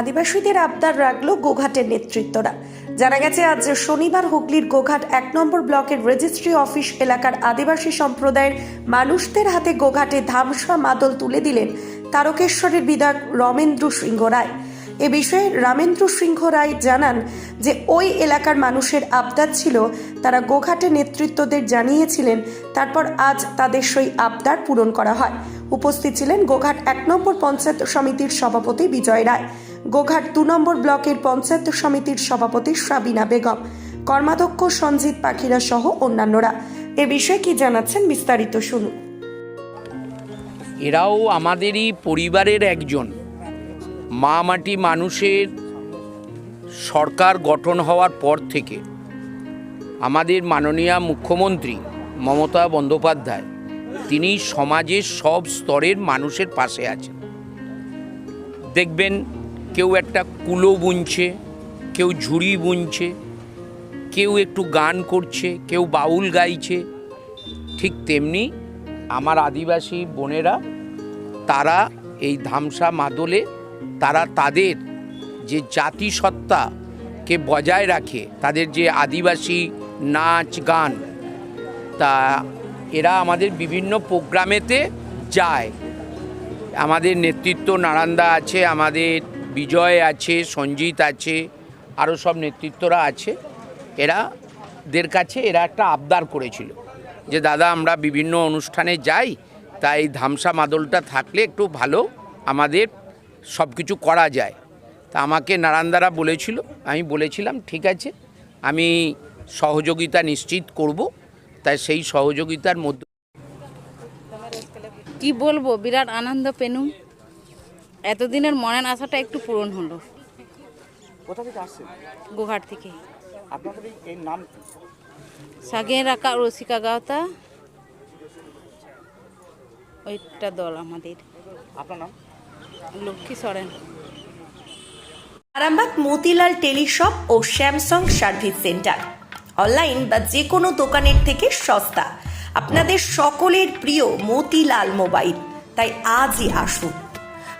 আদিবাসীদের আবদার রাখল গোঘাটের নেতৃত্বরা। জানা গেছে, আজ শনিবার হুগলির গোঘাট এক নম্বর ব্লকের রেজিস্ট্রি অফিস এলাকার আদিবাসী সম্প্রদায়ের মানুষদের হাতে গোঘাটে ধামসা মাদল তুলে দিলেন তারকেশ্বরের বিধায়ক রমেন্দ্র সিংহ রায়। এ বিষয়ে রামেন্দ্র সিংহ রায় জানান যে, ওই এলাকার মানুষের আবদার ছিল, তারা গোঘাটে নেতৃত্বদের জানিয়েছিলেন, তারপর আজ তাদের সেই আবদার পূরণ করা হয়। উপস্থিত ছিলেন গোঘাট এক নম্বর পঞ্চায়েত সমিতির সভাপতি বিজয় রায়। গোঘাট দু নম্বর ব্লকের পঞ্চায়েত সমিতির সভাপতি সাবিনা বেগম, কর্মাধ্যক্ষ সঞ্জিত পাখিরা সহ অন্যান্যরা। এ বিষয়ে কি জানাচ্ছেন বিস্তারিত শুনুন। এরাও আমাদেরই পরিবারের একজন। মা মাটি মানুষের সরকার গঠন হওয়ার পর থেকে আমাদের মাননীয় মুখ্যমন্ত্রী মমতা বন্দ্যোপাধ্যায়, তিনি সমাজের সব স্তরের মানুষের পাশে আছেন। দেখবেন কেউ একটা কুলো বুনছে, কেউ ঝুড়ি বুনছে, কেউ একটু গান করছে, কেউ বাউল গাইছে, ঠিক তেমনি আমার আদিবাসী বোনেরা, তারা এই ধামসা মাদলে, তারা তাদের যে জাতিসত্তাকে বজায় রাখে, তাদের যে আদিবাসী নাচ গান, তা এরা আমাদের বিভিন্ন প্রোগ্রামেতে যায়। আমাদের নেতৃত্ব নারান্দা আছে, আমাদের বিজয় আছে, সঞ্জিত আছে আরও সব নেতৃত্বরা আছে। এরা দের কাছে এরা একটা আবদার করেছিল যে, দাদা, আমরা বিভিন্ন অনুষ্ঠানে যাই, তাই ধামসা মাদলটা থাকলে একটু ভালো আমাদের সব কিছু করা যায়। তা আমাকে নারান্দারা বলেছিল, আমি বলেছিলাম, ঠিক আছে, আমি সহযোগিতা নিশ্চিত করব। তাই সেই সহযোগিতার মধ্যে কি বলব? বিরাট আনন্দ পেনুম এতদিনের মনের আশাটা একটু পূরণ হলো। কোথা থেকে আসছেন গোঘাট থেকে। আপনাদের এই- এই নাম সাগেন রাখা রসিকা গাওতা। ওইটা দল আমাদের। আপনার নাম? লক্ষ্মী সরেন। আরামবাগ মতিলাল টেলিশপ ও স্যামসাং সার্ভিস সেন্টার। অনলাইন বা যে কোনো দোকানের থেকে সস্তা। আপনাদের সকলের প্রিয় মতিলাল মোবাইল। তাই আজই আসুন।